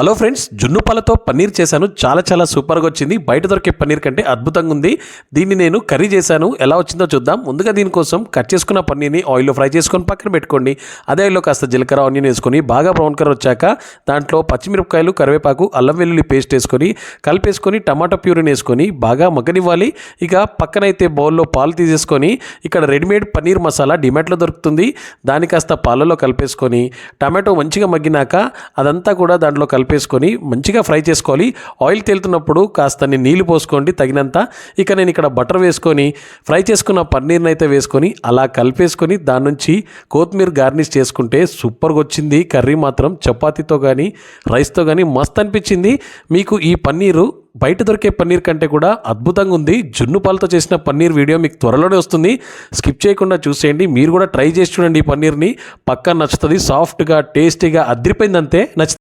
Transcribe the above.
Hello friends జున్ను పాలతో పన్నీర్ చేశాను. చాలా చాలా సూపర్గా వచ్చింది. బయట దొరికే పన్నీర్ కంటే అద్భుతంగా ఉంది. దీన్ని నేను కర్రీ చేశాను. ఎలా వచ్చిందో చూద్దాం. ముందుగా దీనికోసం కట్ చేసుకున్న పన్నీర్ని ఆయిల్లో ఫ్రై చేసుకొని పక్కన పెట్టుకోండి. అదే ఆయిల్లో కాస్త జీలకర్ర ఆనియన్ వేసుకొని బాగా బ్రౌన్ కలర్ వచ్చాక దాంట్లో పచ్చిమిరపకాయలు కరివేపాకు అల్లం వెల్లుల్లి పేస్ట్ వేసుకొని కలిపేసుకొని టమాటా ప్యూరిని వేసుకొని బాగా మగ్గనివ్వాలి. ఇక పక్కనైతే బౌల్లో పాలు తీసేసుకొని ఇక్కడ రెడీమేడ్ పన్నీర్ మసాలా డిమాట్లో దొరుకుతుంది. దాన్ని కాస్త పాలలో కలిపేసుకొని టమాటో మంచిగా మగ్గినాక అదంతా కూడా దాంట్లో కలిపి కలిపేసుకొని మంచిగా ఫ్రై చేసుకోవాలి. ఆయిల్ తేలుతున్నప్పుడు కాస్త నీళ్ళు పోసుకోండి తగినంత. ఇక నేను ఇక్కడ బటర్ వేసుకొని ఫ్రై చేసుకున్న పన్నీర్ని అయితే వేసుకొని అలా కలిపేసుకొని దాని నుంచి కొత్తిమీర గార్నిష్ చేసుకుంటే సూపర్గా వచ్చింది. కర్రీ మాత్రం చపాతీతో కానీ రైస్తో కానీ మస్త్ అనిపించింది. మీకు ఈ పన్నీరు బయట దొరికే పన్నీర్ కంటే కూడా అద్భుతంగా ఉంది. జున్ను పాలతో చేసిన పన్నీర్ వీడియో మీకు త్వరలోనే వస్తుంది. స్కిప్ చేయకుండా చూసేయండి. మీరు కూడా ట్రై చేసి చూడండి ఈ పన్నీర్ని. పక్కా నచ్చుతుంది. సాఫ్ట్గా టేస్టీగా అదిరిపోయిందంతే. నచ్చుతుంది.